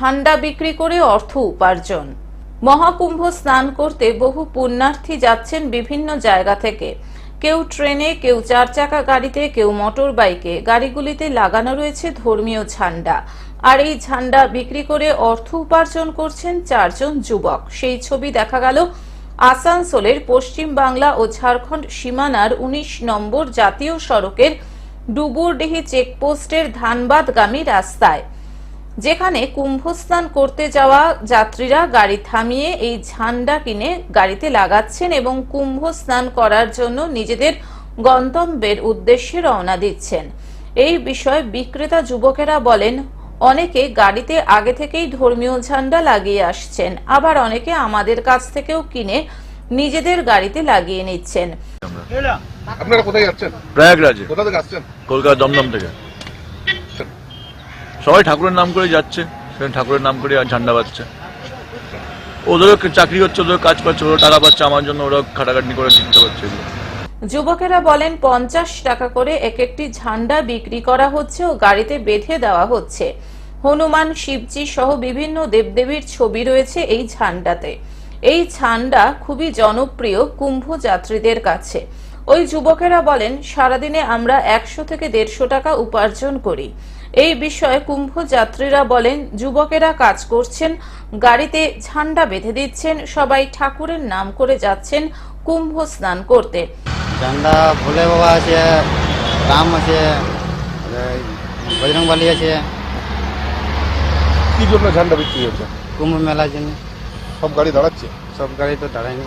ঠান্ডা বিক্রি করে অর্থ উপার্জন। মহাকুম্ভ স্নান করতে বহু পুণ্যার্থী যাচ্ছেন বিভিন্ন জায়গা থেকে। কেউ ট্রেনে, কেউ চার চাকা গাড়িতে, কেউ মোটর বাইকে। গাড়িগুলিতে লাগানো রয়েছে ধর্মীয় ঝান্ডা। আর এই ঝান্ডা বিক্রি করে অর্থ উপার্জন করছেন চারজন যুবক। সেই ছবি দেখা গেল আসানসোলের পশ্চিম বাংলা ও ঝাড়খণ্ড সীমানার উনিশ নম্বর জাতীয় সড়কের ডুবুরডিহি চেকপোস্টের ধানবাদগামী রাস্তায়। যেখানে কুম্ভস্নান করতে যাওয়া যাত্রীরা গাড়ি থামিয়ে এই ঝান্ডা কিনে গাড়িতে লাগাচ্ছেন এবং কুম্ভ স্নান করার জন্য নিজেদের গন্তব্যের উদ্দেশ্যে রওনা দিচ্ছেন। এই বিষয়ে বিক্রেতা যুবকেরা বলেন অনেকে গাড়িতে আগে থেকেই ধর্মীয় ঝান্ডা লাগিয়ে আসছেন আবার অনেকে আমাদের কাছ থেকেও কিনে নিজেদের গাড়িতে লাগিয়ে নিচ্ছেন। আপনারা কোথায় যাচ্ছেন? প্রয়াগরাজে। কোথা থেকে আসছেন? কলকাতা দমদম থেকে। সবাই ঠাকুরের নাম করে যাচ্ছে, সেখানে ঠাকুরের নাম করে ঝান্ডা বাজছে। ওদেরও চাকরি হচ্ছে ওদের কাজ করছে ওরা টাকা পাচ্ছে, আমার জন্য ওরা খাটাখাটনি করে কিনতে পারছে যুবকেরা বলেন, পঞ্চাশ টাকা করে এক একটি ঝান্ডা বিক্রি করা হচ্ছে ও গাড়িতে বেঁধে দেওয়া হচ্ছে। হনুমান, শিবজি সহ বিভিন্ন দেবদেবীর ছবি রয়েছে এই ঝান্ডাতে। এই ঝান্ডা খুবই জনপ্রিয় কুম্ভ যাত্রীদের কাছে। ওই যুবকেরা বলেন সারাদিনে আমরা একশো থেকে দেড়শো টাকা উপার্জন করি। এই বিষয়ে কুম্ভ যাত্রীরা বলেন যুবকেরা কাজ করছেন গাড়িতে ঝান্ডা বেঁধে দিচ্ছেন সবাই ঠাকুরের নাম করে যাচ্ছেন কুম্ভ স্নান করতে। ঝান্ডা ভোলে বাবা আছে রাম আছে বজরংবালি আছে। কি জন্য ঝান্ডা বিক্রি হচ্ছে কুম্ভ মেলার জন্য। সব গাড়ি দাঁড়াচ্ছে? সব গাড়ি তো দাঁড়ায়নি।